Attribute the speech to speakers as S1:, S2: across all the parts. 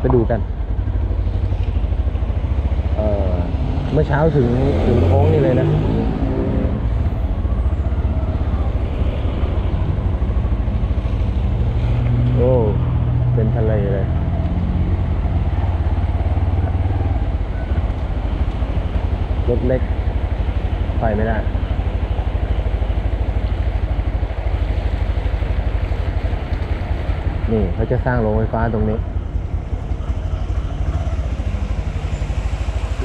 S1: ไปดูกัน เออเมื่อเช้าถึงถึงโค้งนี่เลยนะโอ้เป็นทะเลเลยรถเล็กไปไม่ได้นี่เขาจะสร้างโรงไฟฟ้าตรงนี้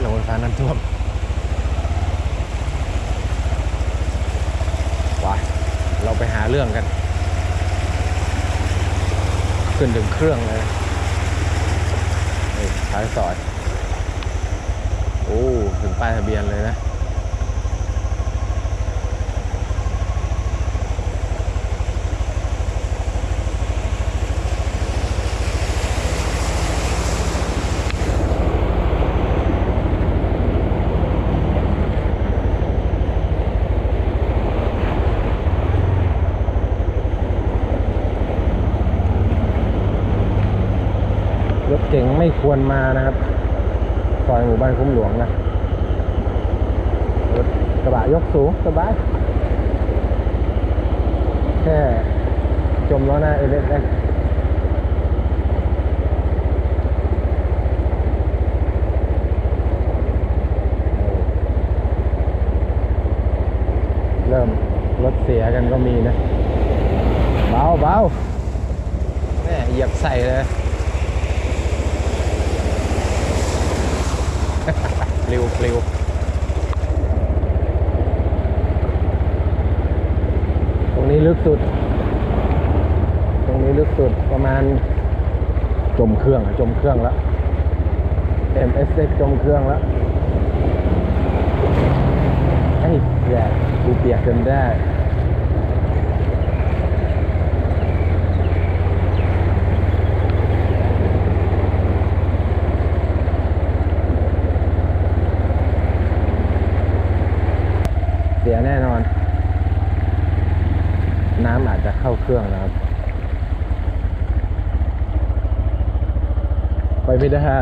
S1: โรงไฟ้าน้ำท่วมไปเราไปหาเรื่องกัน ขึ้นถึงเครื่องเลยท้ายซอย โอ้ ถึงป้ายทะเบียนเลยนะ ควรมานะครับซอยหมู่บ้านคุ้มหลวงนะรถกระบะยกสูงสบายแค่จมล้อหน้าเอเลสเริ่มรถเสียกันก็มีนะ เบาเบาแม่เหยียบใส่เลย ปลิวปลิวตรงนี้ ลึกสุด ตรงนี้ลึกสุดประมาณจมเครื่องจมเครื่องแล้ว MSX จมเครื่องแล้วไอ้แย่กูเปียกจนได้เสียแน่นอน น้ำอาจจะเข้าเครื่องนะครับ ไปไม่ได้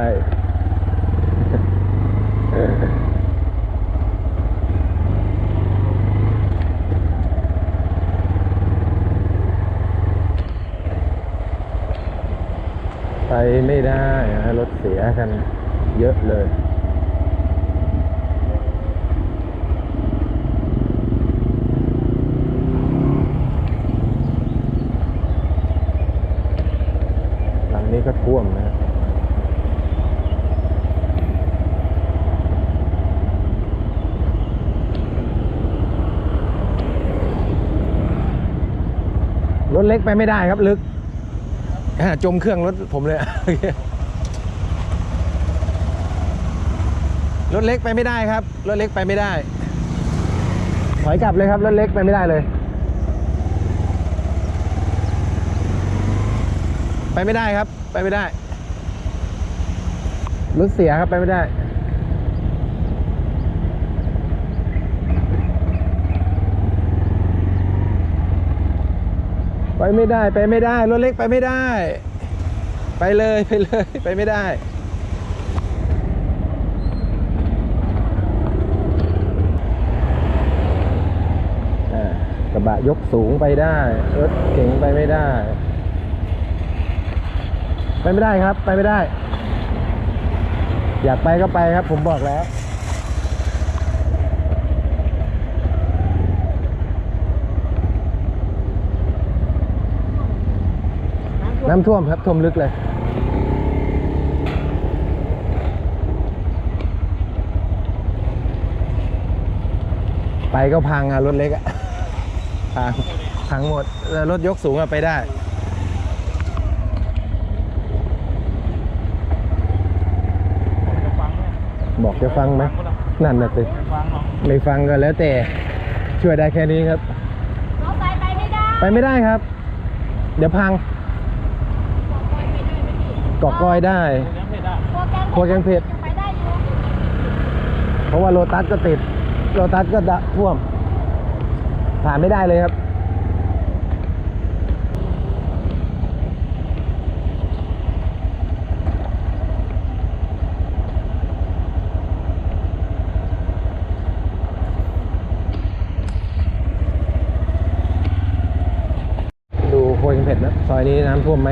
S1: ไปไม่ได้นะรถเสียกันเยอะเลย หลังนี้ก็ ท่วมนะรถเล็กไปไม่ได้ครับลึก จมเครื่องรถผมเลย รถเล็กไปไม่ได้ครับ รถเล็กไปไม่ได้ ถอยกลับเลยครับ รถเล็กไปไม่ได้เลย ไปไม่ได้ครับ ไปไม่ได้รถเสียครับไปไม่ได้ ไปไม่ได้ไปไม่ได้รถเล็กไปไม่ได้ ไปเลยไปเลยไปไม่ได้กระบะยกสูงไปได้รถเก๋งไปไม่ได้ ไปไม่ได้ครับ ไปไม่ได้ อยากไปก็ไปครับ ผมบอกแล้ว น้ำท่วมครับท่วมลึกเลยไปก็พังอะรถเล็กอะพังพังหมดรถยกสูงอะไปได้
S2: จะฟังไหม
S1: บอกจะฟังไหมนั่นน่ะสิ
S2: ไม่ฟังหรอก
S1: ไม่ฟังก็แล้วแต่ช่วยได้แค่นี้ครับ
S3: รถไฟไปไม่ได้
S1: ไปไม่ได้ครับ เดี๋ยวพังเกาะกอยได้
S2: เลี้ยงเพชรอะ
S3: ครัวแกง
S1: ครัวแกงเผ็ด
S3: ยังไปได้อยู่
S1: เพราะว่าโลตัสก็ติดโลตัสก็ดะท่วมผ่านไม่ได้เลยครับ ผ็ดนะ ซอยนี้น้ำท่วมไหม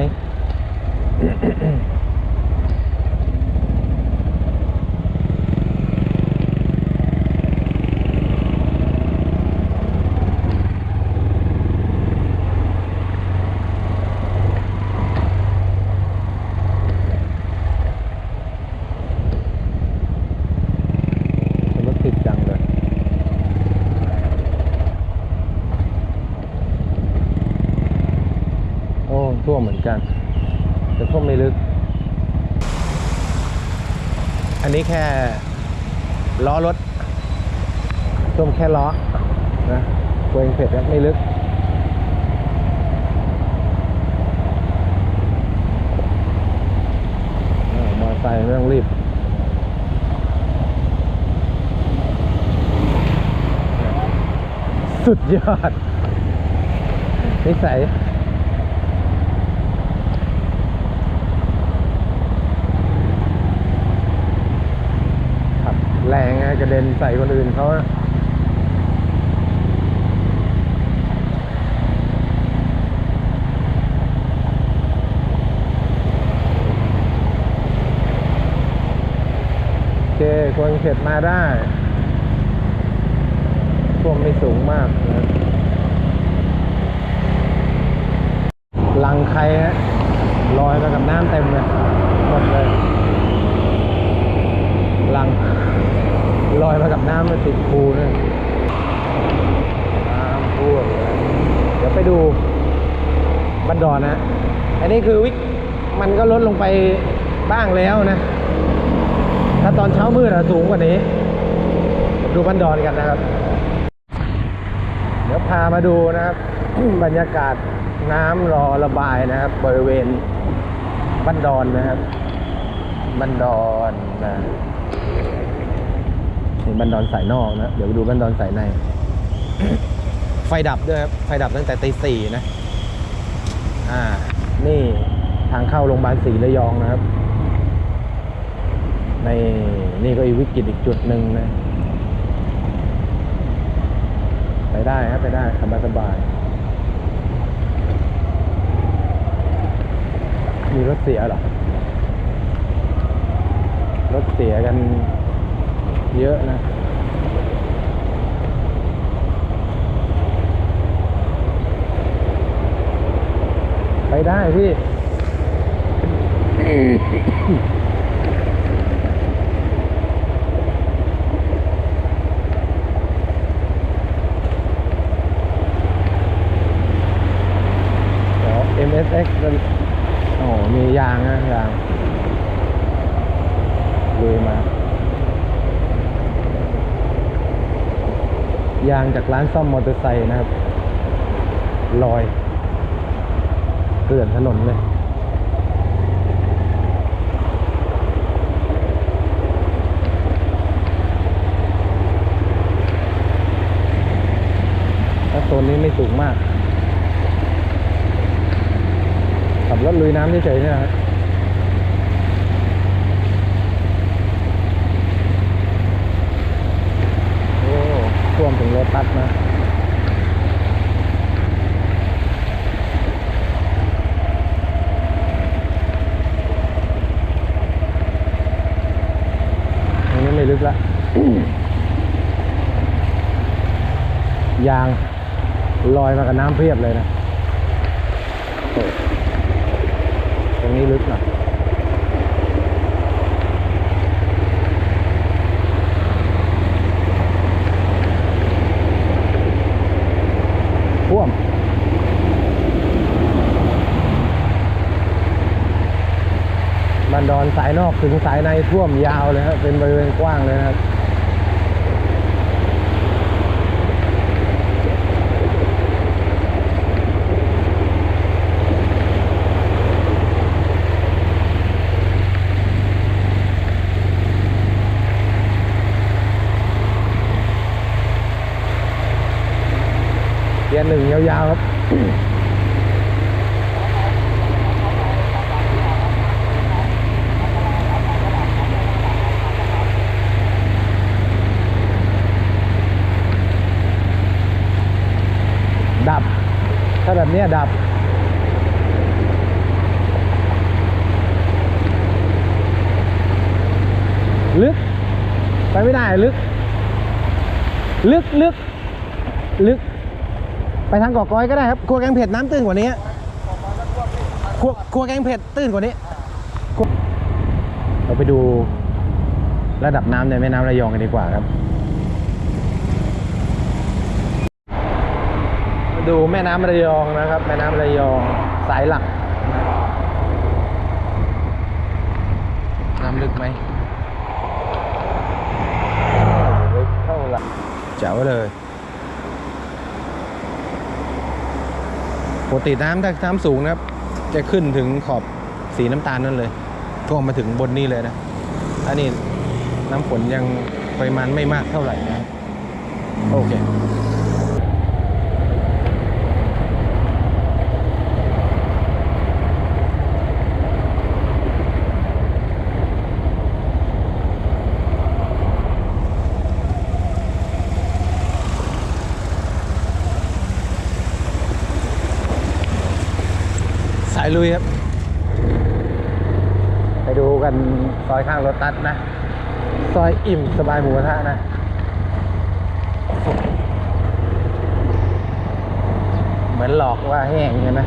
S1: ท่วมเหมือนกัน แต่ท่วมไม่ลึก อันนี้แค่ล้อรถท่วมแค่ล้อนะตัวเองเผ็ดไม่ลึกอ่ามอเร์ไซค์ไม่ต้องรีบสุดยอดนิสัย ขับ แรงไงกระเด็นใส่คนอื่นเขาโอเคคนเข็ดมาได้ท่วมไม่สูงมากนะลังใครฮะลอยมากับน้ำเต็มเลยหมดเลยลัง ลอยมากับน้ำมาติดคูนี่น้ำท่วมเลยเดี๋ยวไปดูบันดอนนะ อันนี้คือวิกมันก็ลดลงไปบ้างแล้วนะ ถ้าตอนเช้ามืดอะสูงกว่านี้ ดูบันดอนกันนะครับ เดี๋ยวพามาดูนะครับ บรรยากาศน้ำรอระบายนะครับ บริเวณบันดอนนะครับ บันดอนนะ นี่บันดอนสายนอกนะ เดี๋ยวไปดูบันดอนสายใน ไฟดับด้วยครับ ไฟดับตั้งแต่ตีสี่นะ อ่า นี่ทางเข้าโรงพยาบาลศรีระยองนะครับ ในนี่ก็อีกวิกฤตอีกจุดหนึ่งนะ ไปได้ครับไปได้สบายสบายมีรถเสียหรอ รถเสียกัน เยอะนะไปได้พี่เดี๋ยว MSX มันโอ้มียางนะยางลุยมา ยางจากร้านซ่อมมอเตอร์ไซค์นะครับ ลอย เกลื่อนถนนเลย ถ้าโซนนี้ไม่สูงมาก ขับรถลุยน้ำเฉยๆเนี่ยนะครับโอ้ ท่วมถึงรถตัดนะอันนี้ไม่ลึกละยางลอยมากับน้ำเพียบเลยนะ ตรงนี้ลึกหน่อยท่วม บัน ดอนสายนอกถึงสายในท่วมยาวเลยครับเป็นบริเวณกว้างเลยครับเกียร์หนึ่งยาวๆครับ บบนี้ดับ ลึก ไปไม่ได้ลึก ลึกลึกลึก ไปทางเกาะก้อยก็ได้ครับครัวแกงเผ็ดน้ำตื้นกว่านี้ครัวครัวแกงเผ็ดตื้นกว่านี้ เราไปดูระดับน้ำในแม่น้ำระยองกันดีกว่าครับ ดูแม่น้ำระยองนะครับ แม่น้ำระยองสายหลัก น้ำลึกไหมลึกเท่าไหร่เจ๋วเลยปกติน้ำถ้าน้ำสูงนะครับ จะขึ้นถึงขอบสีน้ำตาลนั่นเลยท่วมมาถึงบนนี่เลยนะ อันนี้น้ำฝนยังปริมาณไม่มากเท่าไหร่นะ โอเค ลุยครับ ไปดูกันซอยข้างรถตัดนะ ซอยอิ่มสบายหมูกระทะนะเหมือนหลอกว่าแห้งใช่ไหม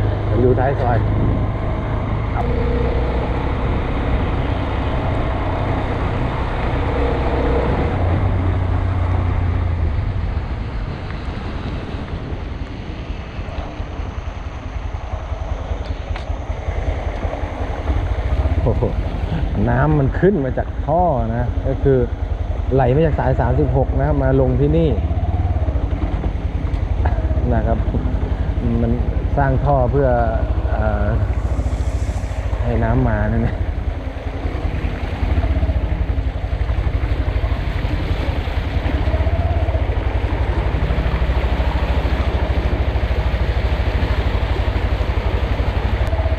S1: ดูท้ายซอยครับโอ้โห น้ำมันขึ้นมาจากท่อนะ ก็คือไหลมาจากสาย 36 นะครับมาลงที่นี่นะครับ มันสร้างท่อเพื่อออให้น้ำมานั่นเอง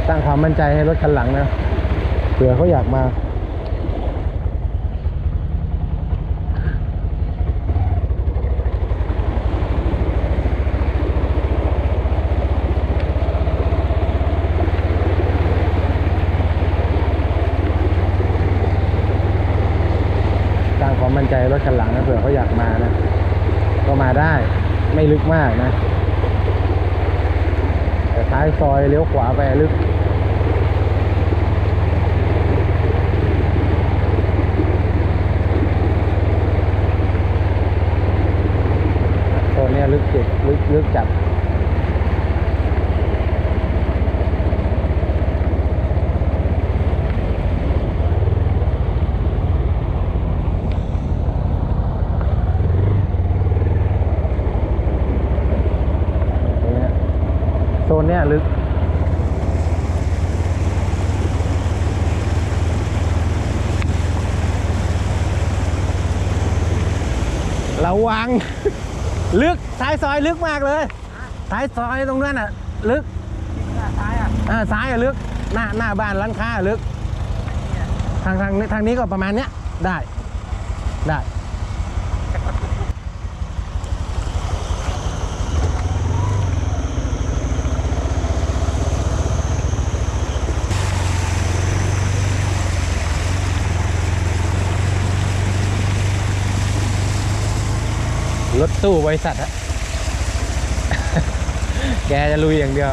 S1: สร้างความมั่นใจให้รถคันหลังนะ เผื่อเขาอยากมาสร้างความมั่นใจรถคันหลังนะเผื่อเขาอยากมานะ ก็มาได้ไม่ลึกมากนะแต่ท้ายซอยเลี้ยวขวาไปลึก โซน เนี้ยลึกจิดลึกลึกจัดตรงเนี้ยโซนเนี้ยลึกระวัง ลึกท้ายซอยลึกมากเลยท้ายซอยตรงนั้นอะ ลึก
S2: ซ้ายอะ
S1: อ่าซ้ายอะลึกหน้าหน้าบ้านร้านค้าลึก ทางทางนี้ทางนี้ก็ประมาณเนี้ยได้ได้ รถตู้บริษัทฮะแกจะลุยอย่างเดียว